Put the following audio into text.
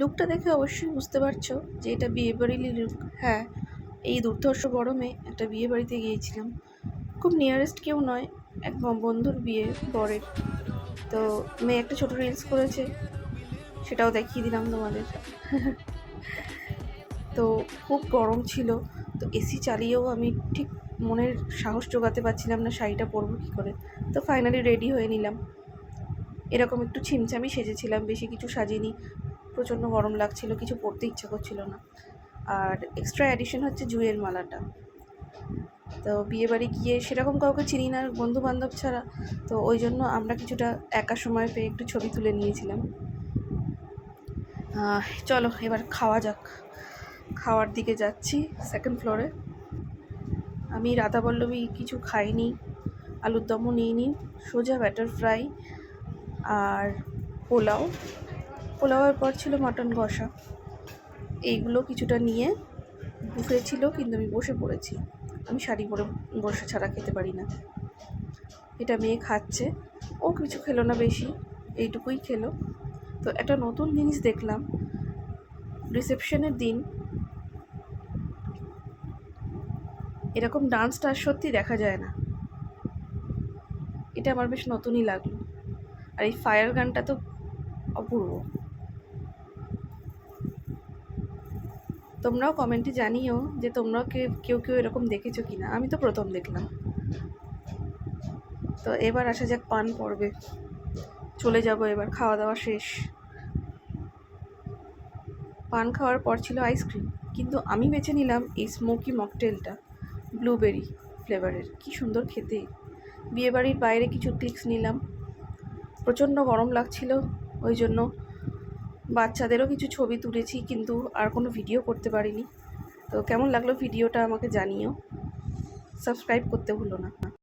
লুকটা দেখে অবশ্যই বুঝতে পারছ যে এটা বিয়ে বাড়ির লুক। হ্যাঁ এই দুর্ধর্ষ গরমে একটা বিয়ে বাড়িতে গিয়েছিলাম। খুব নিয়ারেস্ট কেউ নয়, এক বন্ধুর বিয়ে বরের তো মেয়ে একটা ছোট রিলস করেছে, সেটাও দেখিয়ে দিলাম তোমাদের। তো খুব গরম ছিল, তো এসি চালিয়েও আমি ঠিক মনের সাহস জোগাতে পারছিলাম না, শাড়িটা পরবো কী করে। তো ফাইনালি রেডি হয়ে নিলাম। এরকম একটু ছিমছামি সেজেছিলাম, বেশি কিছু সাজিনি। প্রচণ্ড গরম লাগছিল, কিছু পরতে ইচ্ছা করছিল না। আর এক্সট্রা অ্যাডিশন হচ্ছে জুয়ের মালাটা। তো বিয়ে বাড়ি গিয়ে সেরকম কাউকে চিনি না বন্ধু বান্ধব ছাড়া। তো ওই জন্য আমরা কিছুটা একা সময় পেয়ে একটু ছবি তুলে নিয়েছিলাম। চলো এবার খাওয়া যাক। খাওয়ার দিকে যাচ্ছি সেকেন্ড ফ্লোরে আমি রাধাবল্লভী কিছু খাইনি আলুর দমও নিইনি, সোজা ব্যাটার ফ্রাই আর পোলাও। পোলাওয়ের পর ছিল মাটন কষা। এইগুলো কিছুটা নিয়ে বুফে ছিল, কিন্তু আমি বসে পড়েছি। আমি শাড়ি পরে বসে ছাড়া খেতে পারি না। এটা মেয়ে খাচ্ছে। ও কিছু খেলো না বেশি, এইটুকুই খেলো। তো একটা নতুন জিনিস দেখলাম। রিসেপশনের দিন এরকম ডান্সটা সত্যি দেখা যায় না। এটা আমার বেশ নতুনই লাগল। আর এই ফায়ার গানটা তো অপূর্ব। তোমরাও কমেন্টে জানিও যে তোমরাও কেউ কেউ এরকম দেখেছ কি না আমি তো প্রথম দেখলাম। তো এবার আসা যাক, পান পড়বে। চলে যাব এবার, খাওয়া দাওয়া শেষ। পান খাওয়ার পর ছিল আইসক্রিম কিন্তু আমি বেছে নিলাম এই স্মোকি মকটেলটা ব্লুবেরি ফ্লেভারের কি সুন্দর খেতে। বিয়েবাড়ির বাইরে কিছু ক্লিক্স নিলাম। প্রচণ্ড গরম লাগছিল, ওই জন্য বাচ্চাদেরও কিছু ছবি তুলেছি, কিন্তু আর কোনো ভিডিও করতে পারিনি। তো কেমন লাগল ভিডিওটা আমাকে জানিও। সাবস্ক্রাইব করতে ভুলো না।